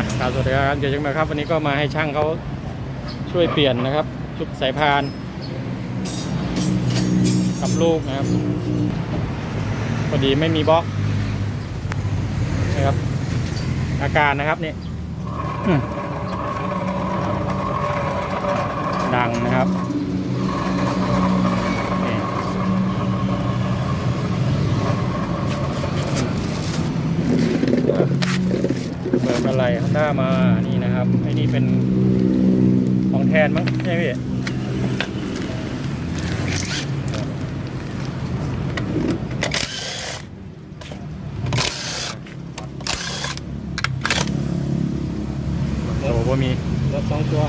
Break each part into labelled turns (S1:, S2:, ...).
S1: ครับสวัสดีครับเดี๋ยวจังมาครับ วันนี้ก็มาให้ช่างเขาช่วยเปลี่ยนนะครับ ชุดสายพาน กับลูกนะครับพอดีไม่มีบล็อกนะครับ อาการนะครับนี่ดังนะครับนี่ เบิกอะไรฮอนด้ามานี่นะครับไอ้นี่เป็นของแทนมั้งใช่ไหมพี่โอ้โหบ่มี
S2: รถสองตัว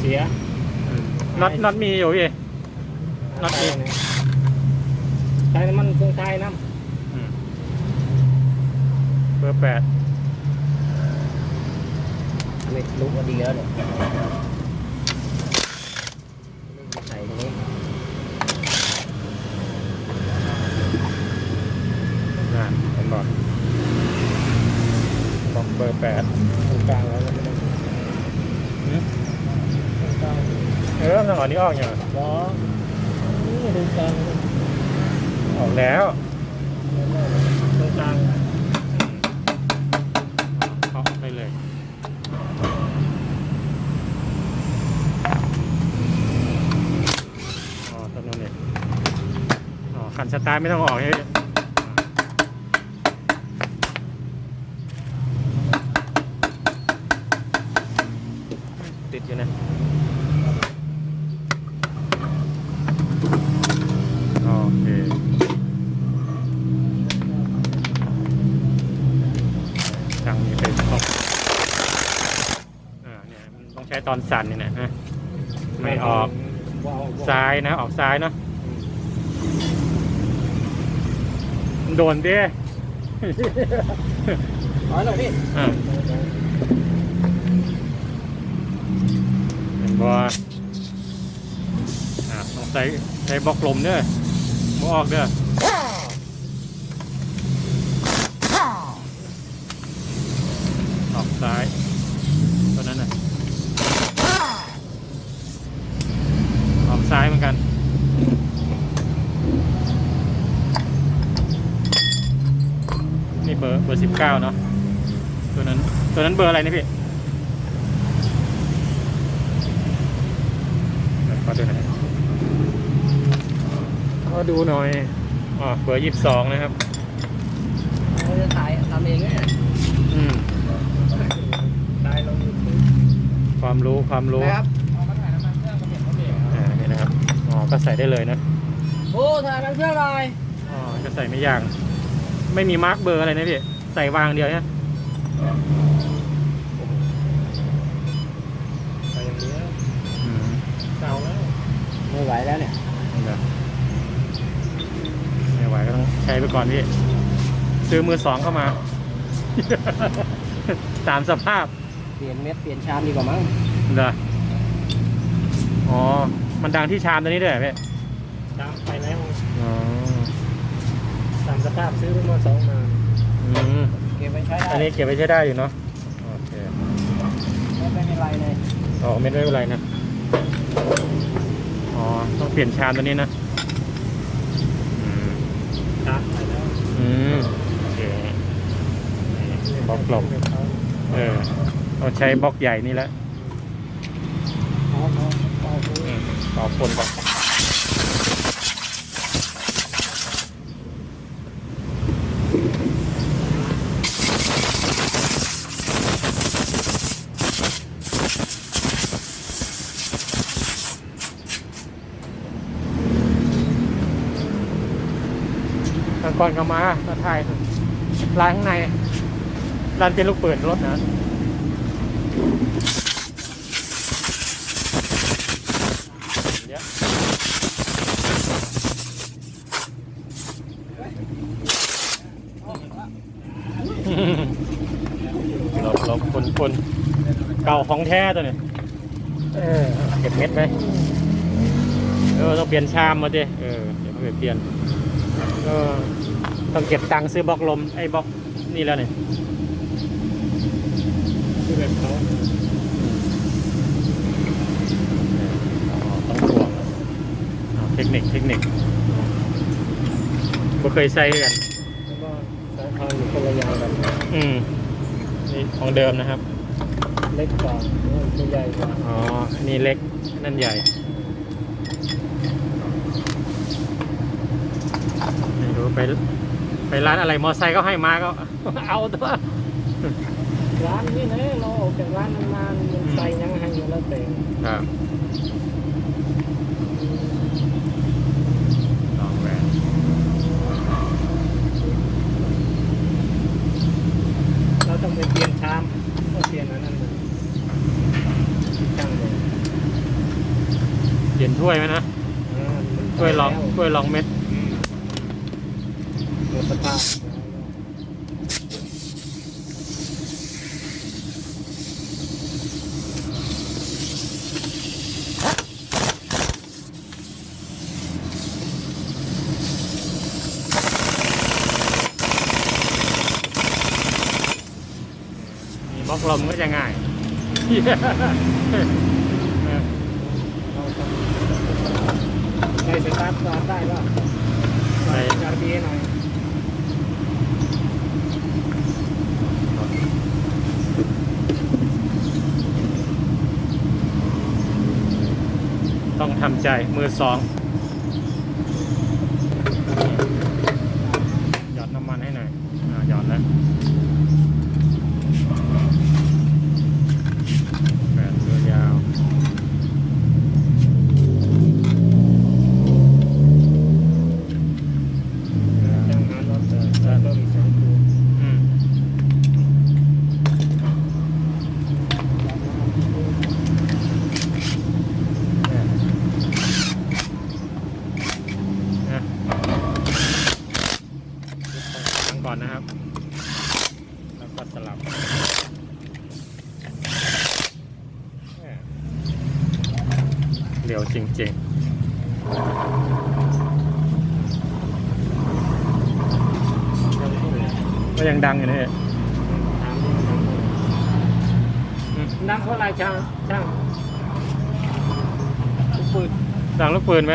S2: เสีย
S1: น็อตน็อตมีอยู่พี่น็อตมี
S2: ใช้น้ำมันเครื่องไทยน้
S1: อืมเบอร์แปดำ
S2: นี่รู้ว่าดีแล้วเนี่ยใส่ตรงนี้
S1: นั่นผมบอกบอกเบอร์แปด
S2: ตรงกลางแล้วนะตรงกลาง
S1: เออต้องเอนี้ออกอย่าง
S2: ล้อนี่ตรงกลาง
S1: ออกแล้ว
S2: ตรงกลาง
S1: เอาไปเลยอ๋อตัวนู้นเอง อ๋อคันสตาร์ไม่ต้องออกใหมติดอยู่นะโอเคทางนี้เป็นต้องอ่าเนี่ยต้องใช้ตอนสั่นนี่นะฮะไม่ออกซ้ายนะออกซ้ายเนาะมัน โดนดิ
S2: อ๋อเหรอพี่
S1: อ่าเห็นบ่อ่าต้องใช้ใช้บล็อกลมเด้อบ่ออกเด้อออกซ้ายตัวนั้นน่ะออกซ้ายเหมือนกัน นี่ เบอร์เบอร์สิบเก้าเนาะตัวนั้นตัวนั้นเบอร์อะไรนี่พี่เดี๋ยวขอดูหน่อยขอดูหน่อยอ๋อเบอร์ยี่สิบสองนะครับ
S2: เราจะถ่ายทำเองเนี่ย
S1: อืม
S2: ถ่ายลงยูทูบ
S1: ความรู้ความรู้
S2: นะครับเอามาถ่ายน้ำมันเครื่องมาเปลี่ยนเขาเบรก
S1: อ่านี่นะครับอ๋อก็ใส่ได้เลยนะ
S2: โอ้ถ่ายน้ำมันเครื่องหน่อย
S1: อ๋อก็ใส่ไม่ยากไม่มีมาร์กเบอร์อะไรนะพี่ ใส่วางเดียวเนี่ย
S2: ไปอย่างนี้
S1: อืม
S2: เก่าแล้วไม่ไหวแล้วเนี่ย
S1: นี่นะไม่ไหวก็ต้องใช้ไปก่อนพี่ ซื้อมือสองเข้ามา ตามสภาพ
S2: เปลี่ยนเม็ดเปลี่ยนชามดีกว่ามั้ง
S1: เหรออ๋อ มันดังที่ชามตัวนี้ด้วยเหรอพี่
S2: ตามไปแล้ว
S1: อ๋อ
S2: ตามสภาพซื้อมาสองมา
S1: อืม
S2: เก็บไว้ใช้ได้
S1: อันนี้เก็บไว้ใช้ได้อยู่เนาะโอเค
S2: ไม่เป็นไรเลย
S1: อ๋อไม่ได้เป็นไรนะอ๋อต้องเปลี่ยนชามตัวนี้นะอืม
S2: ครับไปแล้ว
S1: อืมโอเคนี่บล็อกกลมเออต้องใช้บล็อกใหญ่นี่แหละ
S2: เอาเอาเอาเอา
S1: อืมต่อคนก่อน ก่อนก็มาตาไทยร้านข้างในร้านเป็นลูกเปิดรถนะเดี๋ยวหลบหลบคนคนเก่าของแท้ตัวนี้เออเก็บเม็ดไหมเออต้องเปลี่ยนชามมาดิเออเดี๋ยวไปเปลี่ยน ก็ต้องเก็บตังค์ซื้อบล็อกลมไอ้บล็อกนี่แล้วเนี่ย
S2: คือแบบเขา
S1: อ๋อต้องตวงอ่าเทคนิคเทคนิคบ่เคยใส่กัน
S2: แล้วก็สายพานอยู่คนละอยางกัน
S1: อืมนี่ของเดิมนะครับ
S2: เล็กกว่าตัวใหญ่กว่า
S1: อ๋ออันนี้เล็กอันนั่นใหญ่ ไม่รู้ไปไปร้านอะไรมอไซค์ก็ให้มาก็ เอาตัว
S2: ร้านนี่นะเราออกจากร้านนานๆมันใส่ยังให้อยู่แล้วแต่
S1: ครับลองแหวน
S2: เราต้องไปเปลี่ยนชามต้องเปลี่ยนอันนั้นเลยช่างเลย
S1: เปลี่ยนถ้วยไหมนะ
S2: อ่ามัน
S1: ถ้วยรอง
S2: แถ้
S1: วยรองเม็ด
S2: หมด สภาพ
S1: มีบล็อกลมก็จะง่าย
S2: ใส่สตาร์ทก่อนได้ก็
S1: ใส่
S2: จาร์บีหน่อย
S1: ต้องทำ ใจมือสองหยอดน้ำมันให้หน่อยอ่าหยอดแล้วแปดตัวยาว
S2: จังหารถเติมเติมอีกสองตัว
S1: อืมเนี่ยนะตั้งก่อนนะครับ แล้วก็สลับเนี่ย เร็วจริง ๆ ก็ยังดังอยู่นะเนี่ย
S2: ถามดูถามดู
S1: อืม
S2: นั่งเท่าไหรช่างช่างลูกปืน
S1: ดังลูกปืนไหม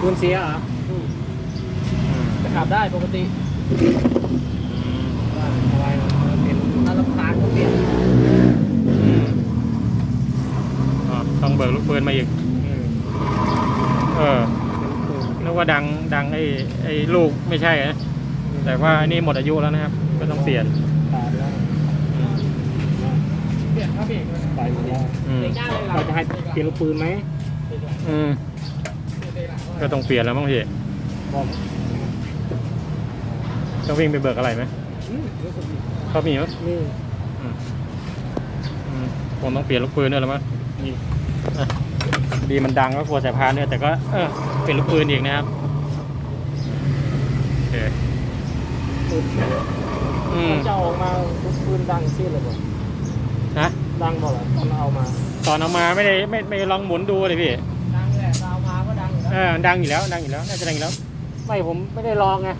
S2: ปืนเสียเหรอจะขับได้ปกติว่าอะไรมันเป็นถ้าลำพานก็เปลี่ยน
S1: อืมอ๋อต้องเบิกลูกปืนมาอีก
S2: อืม
S1: เออ
S2: เป็นปืน
S1: นึกว่าดังดังไอ้ไอ้ลูกไม่ใช่นะ แต่ว่าอันนี้หมดอายุแล้วนะครับ ก็ต้องเปลี่ยน
S2: ขาดแล้ว
S1: อืม
S2: เปลี่ยนครับพี่ไปหมดแล้ว
S1: อืม
S2: เราจะให้เปลี่ยนลูกปืนไหม
S1: อืมก็ต้องเปลี่ยนแล้วมั้งพี่
S2: บอก
S1: ต้องวิ่งไปเบิกอะไรไหม
S2: อืมรู้สึกดี
S1: เขามีมั้ย
S2: นี่
S1: อืมอืมคงต้องเปลี่ยนลูกปืนด้วยแล้วมั้ง
S2: นี่
S1: อะ ดีมันดังก็กลัวสายพานด้วยแต่ก็เออเปลี่ยนลูกปืนอีกนะครับโอเค
S2: ปืนเสีย
S1: อืม
S2: จะออกมาลูกปืนดังซี่เลยบอก
S1: นะ
S2: ดังบอกเหรอตอนเอามา
S1: ตอนเอามาไม่ได้ไม่ไม่ลองหมุนดูเลยพี่
S2: ดังแหละเอามาก็ดังอยู่
S1: เอ
S2: แล้ว
S1: อดังอยู่แล้วดังอยู่แล้วน่าจะดังอยู่แล้ว ไม่ผมไม่ได้ลองไง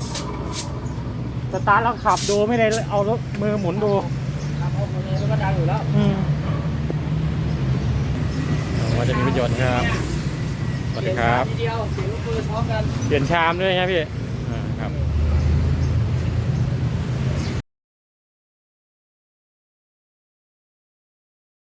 S1: สตาร์ทแล้วขับดูไม่ได้เอารถมือหมุนดู
S2: ทำออกมาเนี่ยมันก็ดังอยู่แล้ว
S1: อืมว่าจะมีประโยนต์ครับสวัสดีครับ
S2: เสียงลูกปืนท้อมกัน
S1: เปลี่ยนชามด้วยครับพี่